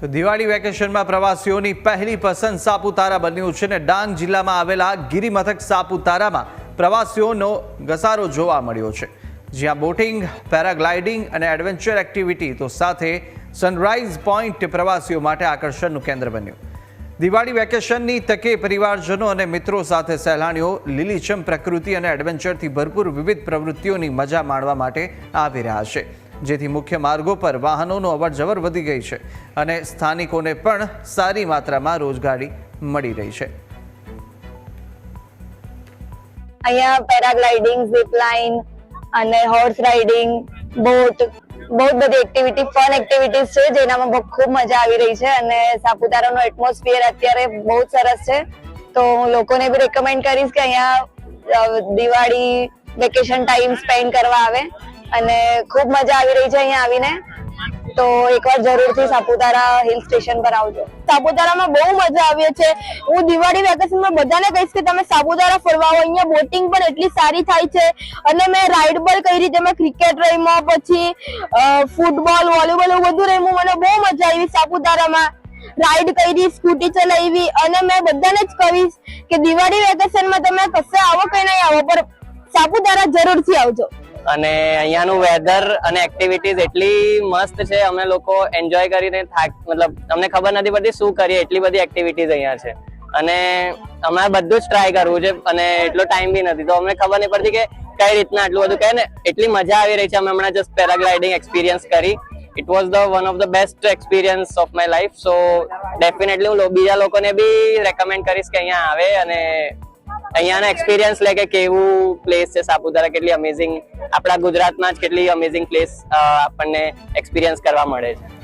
તો દિવાળી વેકેશનમાં પ્રવાસીઓની પહેલી પસંદ સાપુતારા બન્યું છે ને ડાંગ જિલ્લામાં આવેલા ગિરિમથક સાપુતારામાં પ્રવાસીઓનો ઘસારો જોવા મળ્યો છે. જ્યાં બોટિંગ, પેરાગ્લાઇડિંગ અને એડવેન્ચર એક્ટિવિટી તો સાથે સનરાઈઝ પોઈન્ટ પ્રવાસીઓ માટે આકર્ષણનું કેન્દ્ર બન્યું. દિવાળી વેકેશનની તકે પરિવારજનો અને મિત્રો સાથે સહેલાણીઓ લીલીછમ પ્રકૃતિ અને એડવેન્ચરથી ભરપૂર વિવિધ પ્રવૃત્તિઓની મજા માણવા માટે આવી રહ્યા છે. જેથી મુખ્ય માર્ગો પર વાહનોનો અવરજવર વધી ગઈ છે અને સ્થાનિકોને પણ સારી માત્રામાં રોજગારી મળી રહી છે. અહીંયા પેરાગ્લાઇડિંગ ઝીપ અને હોર્સ રાઇડિંગ બોટ બહુ બધી એક્ટિવિટી ફન એક્ટિવિટીઝ છે, જેનામાં ખૂબ મજા આવી રહી છે અને સાપુતારાનો એટમોસ્ફિયર અત્યારે બહુ સરસ છે. તો હું લોકોને બી રેકમેન્ડ કરીશ કે અહીંયા દિવાળી વેકેશન ટાઈમ સ્પેન્ડ કરવા આવે. અને ખૂબ મજા આવી રહી છે અહીંયા આવીને. તો એકવાર જરૂરથી સાપુતારા હિલ સ્ટેશન પર આવજો. સાપુતારામાં બહુ મજા આવી છે. હું દિવાળી વેકેશનમાં બધાને કહીશ કે તમે સાપુતારા ફરવા આવો. અહીંયા બોટિંગ પણ એટલી સારી થાય છે. અને મેં રાઈડ કઈ કરી મેં ક્રિકેટ રમ્યો પછી ફૂટબોલ વોલીબોલ એવું બધું રમ્યું. મને બહુ મજા આવી સાપુતારામાં. રાઈડ કરી સ્કૂટી ચલાવી. અને મેં બધાને જ કહીશ કે દિવાળી વેકેશનમાં તમે કશે આવો કે નહીં આવો, પણ સાપુતારા જરૂરથી આવજો. અને અહીંયાનું વેધર અને એક્ટિવિટીઝ એટલી મસ્ત છે. અમે લોકો એન્જોય કરીને થાક, મતલબ અમને ખબર નથી પડતી શું કરીએ, એટલી બધી એક્ટિવિટીઝ અહીંયા છે. અને અમારે બધું જ ટ્રાય કરવું છે અને એટલો ટાઈમ બી નથી. તો અમને ખબર નહીં પડતી કે કઈ રીતના આટલું બધું કહે ને, એટલી મજા આવી રહી છે. અમે હમણાં જસ્ટ પેરાગ્લાઇડિંગ એક્સપિરિયન્સ કરી. It was the one of the best experience of my life so definitely હું બીજા લોકોને બી રેકમેન્ડ કરીશ કે અહીંયા આવે અને અહીંયાનો એક્સપિરિયન્સ લે કે કેવું પ્લેસ છે સાપુતારા? કેટલી અમેઝિંગ આપણા ગુજરાતમાં જ કેટલી અમેઝિંગ પ્લેસ આપણને એક્સપિરિયન્સ કરવા મળે છે.